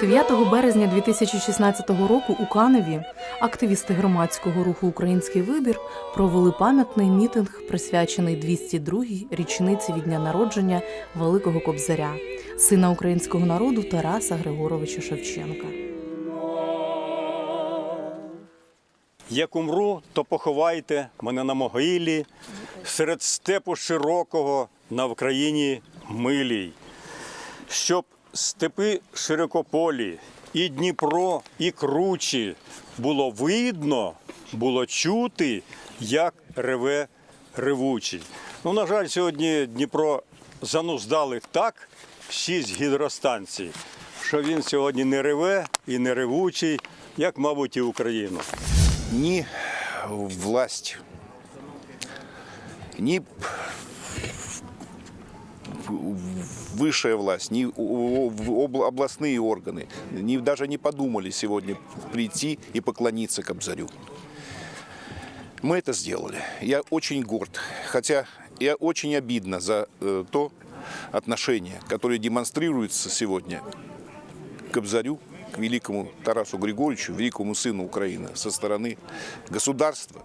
9 березня 2016 року у Каневі активісти громадського руху Український вибір провели пам'ятний мітинг, присвячений 202-й річниці від дня народження Великого Кобзаря, сина українського народу Тараса Григоровича Шевченка. Як умру, то поховайте мене на могилі серед степу широкого на Вкраїні милій, щоб степи широкополі, і Дніпро, і кручі було видно, було чути, як реве ревучий. Ну, на жаль, сьогодні Дніпро зануздали так, шість гідростанцій, що він сьогодні не реве і не ревучий, як, мабуть, і Україну. ни власть, ни высшая власть, ни обла- областные органы ни, даже не подумали сегодня прийти и поклониться Кобзарю. Мы это сделали. Я очень горд. Хотя я очень обидно за э, то отношение, которое демонстрируется сегодня к Кобзарю, к великому Тарасу Григорьевичу, великому сыну Украины со стороны государства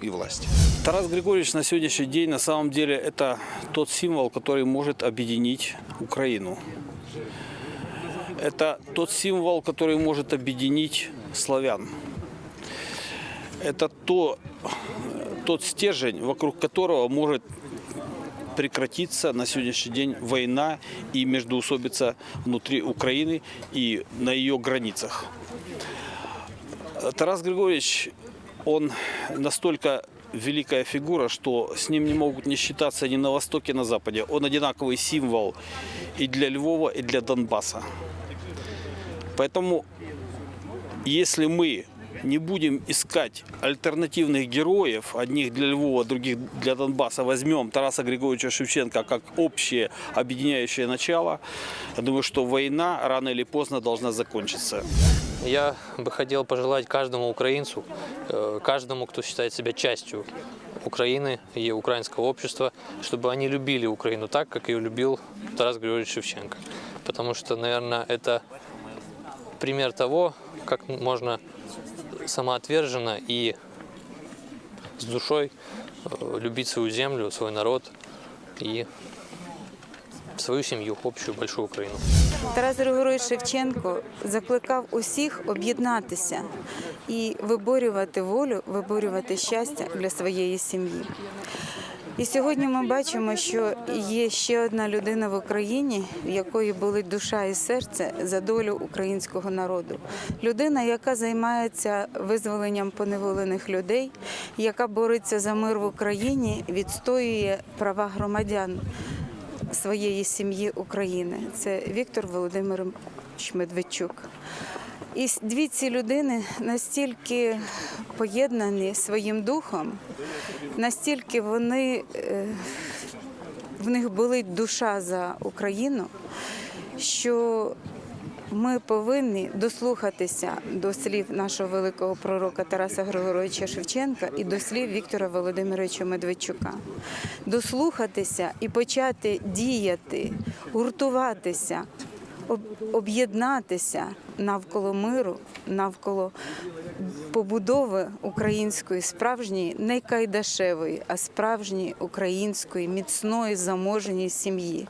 и власти. Тарас Григорьевич на сегодняшний день на самом деле это тот символ, который может объединить Украину. Это тот символ, который может объединить славян. Это то, тот стержень, вокруг которого может прекратиться на сегодняшний день война и междоусобица внутри Украины и на ее границах. Тарас Григорьевич, он настолько великая фигура, что с ним не могут не считаться ни на Востоке, ни на Западе. Он одинаковый символ и для Львова, и для Донбасса. Поэтому, если мы не будем искать альтернативных героев, одних для Львова, других для Донбасса, возьмем Тараса Григорьевича Шевченко как общее объединяющее начало, я думаю, что война рано или поздно должна закончиться. Я бы хотел пожелать каждому украинцу, э, каждому, кто считает себя частью Украины и украинского общества, чтобы они любили Украину так, как ее любил Тарас Григорьевич Шевченко. Потому что, наверное, это пример того, как можно самоотверженно и с душой э, любить свою землю, свой народ и свою семью, общую большую Украину. Тарас Григорович Шевченко закликав усіх об'єднатися і виборювати волю, виборювати щастя для своєї сім'ї. І сьогодні ми бачимо, що є ще одна людина в Україні, в якої болить душа і серце за долю українського народу. Людина, яка займається визволенням поневолених людей, яка бореться за мир в Україні, відстоює права громадян своєї сім'ї України. Це Віктор Володимирович Медведчук. І дві ці людини настільки поєднані своїм духом, настільки вони е, в них болить душа за Україну, що ми повинні дослухатися до слів нашого великого пророка Тараса Григоровича Шевченка і до слів Віктора Володимировича Медведчука. Дослухатися і почати діяти, гуртуватися, об'єднатися навколо миру, навколо побудови української справжньої, не кайдашевої, а справжньої української міцної заможній сім'ї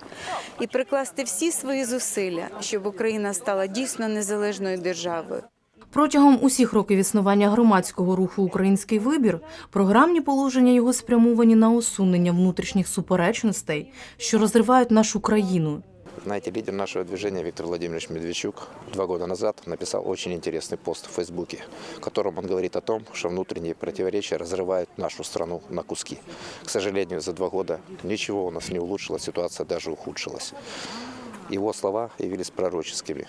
і прикласти всі свої зусилля, щоб Україна стала дійсно незалежною державою. Протягом усіх років існування громадського руху Український вибір програмні положення його спрямовані на усунення внутрішніх суперечностей, що розривають нашу країну, Знаете, лидер нашего движения Виктор Владимирович Медведчук два года назад написал очень интересный пост в Фейсбуке, в котором он говорит о том, что внутренние противоречия разрывают нашу страну на куски. К сожалению, за два года ничего у нас не улучшилось, ситуация даже ухудшилась. Его слова явились пророческими.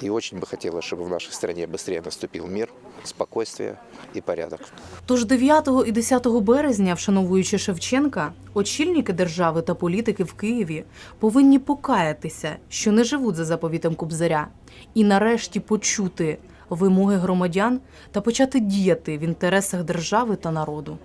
И очень бы хотелось, чтобы в нашей стране быстрее наступил мир, спокойствие і порядок. Тож 9 і 10 березня, вшановуючи Шевченка, очільники держави та політики в Києві повинні покаятися, що не живуть за заповітом Кубзаря, і нарешті почути вимоги громадян та почати діяти в інтересах держави та народу.